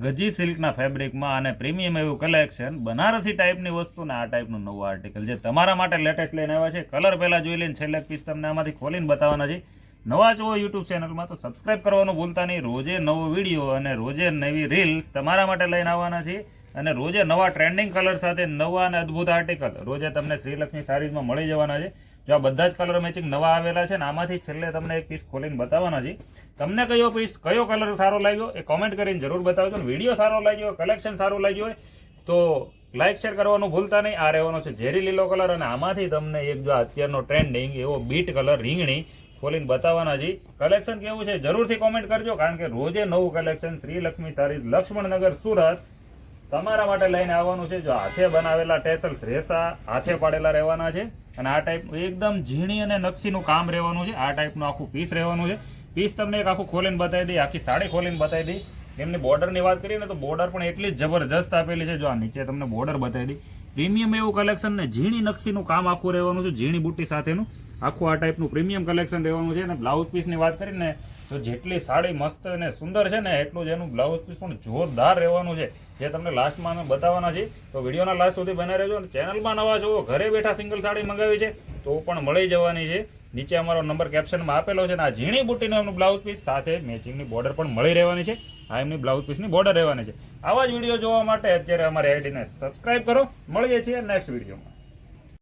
ગજી સિલ્કના ફેબ્રિકમાં અને પ્રીમિયમ એવું કલેક્શન, બનારસી ટાઈપની વસ્તુ ને આ ટાઈપનું નવું આર્ટિકલ જે તમારા માટે લેટેસ્ટ લઈને આવ્યા છે કલર પહેલાં જોઈ લઈને છેલ્લે પીસ તમને આમાંથી ખોલીને બતાવવાના છે. નવા જુઓ યુટ્યુબ ચેનલમાં તો સબસ્ક્રાઇબ કરવાનું ભૂલતા નહીં. રોજે નવો વીડિયો અને રોજે નવી રીલ્સ તમારા માટે લઈને આવવાના છે. અને રોજે નવા ટ્રેન્ડિંગ કલર સાથે નવા અને અદ્ભુત આર્ટિકલ રોજે તમને શ્રીલક્ષ્મી સારીઝમાં મળી જવાના છે. જો આ બધા જ કલર મેચિંગ નવા આવેલા છે ને, આમાંથી છેલ્લે તમને એક પીસ ખોલીને બતાવવાના છે. તમને કયો પીસ કયો કલર સારો લાગ્યો એ કોમેન્ટ કરીને જરૂર બતાવજો ને. વીડિયો સારો લાગ્યો કલેક્શન સારું લાગ્યું હોય તો લાઇક શેર કરવાનું ભૂલતા નહીં. આ રહેવાનો છે ઝેરી લીલો કલર અને આમાંથી તમને એક જો અત્યારનો ટ્રેન્ડિંગ એવો બીટ કલર રીંગણી ખોલીને બતાવવાના છે. કલેક્શન કેવું છે? જરૂરથી કોમેન્ટ કરજો, કારણ કે રોજે નવું કલેક્શન શ્રી લક્ષ્મી સારીઝ, લક્ષ્મણનગર, સુરત. તમારા માટે લઈને આવવાનું છે. જો હાથે બનાવેલા ટેસલ્સ રેસા, હાથે પાડેલા રહેવાના છે. અને આ ટાઈપ એકદમ ઝીણી અને નકશીનું કામ રહેવાનું છે. આ ટાઈપનું આખું પીસ રહેવાનું છે. પીસ તમને એક આખું ખોલીને બતાવી દઈ, આખી સાડી ખોલીને બતાવી દઈ. એમની બોર્ડરની વાત કરીએ ને તો બોર્ડર પણ એટલી જ જબરજસ્ત આપેલી છે. જો આ નીચે તમને બોર્ડર બતાવી દઈ. પ્રીમિયમ એવું કલેક્શન ને ઝીણી નકશીનું કામ આખું રહેવાનું છે, ઝીણી બુટ્ટી સાથેનું. આખું આ ટાઈપનું પ્રીમિયમ કલેક્શન રહેવાનું છે. અને બ્લાઉઝ પીસની વાત કરીને, તો જેટલી સાડી મસ્ત અને સુંદર છે ને, એટલું જ એનું બ્લાઉઝ પીસ પણ જોરદાર રહેવાનું છે. જે તમને લાસ્ટમાં અમે બતાવવાના છે તો વિડીયોના લાસ્ટ સુધી બને રહેજો અને ચેનલમાં નવા જોવો ઘરે બેઠા સિંગલ સાડી મંગાવી છે, તો પણ મળી જવાની છે. નીચે અમારો નંબર કેપ્શનમાં આપેલો છે અને આ ઝીણી બુટ્ટીનું એમનું બ્લાઉઝ પીસ સાથે મેચિંગની બોર્ડર પણ મળી રહેવાની છે. આ એમની બ્લાઉઝ પીસની બોર્ડર રહેવાની છે. આવા જ વીડિયો જોવા માટે અત્યારે અમારી આઈડીને સબસ્ક્રાઇબ કરો. મળીએ છીએ નેક્સ્ટ વિડીયોમાં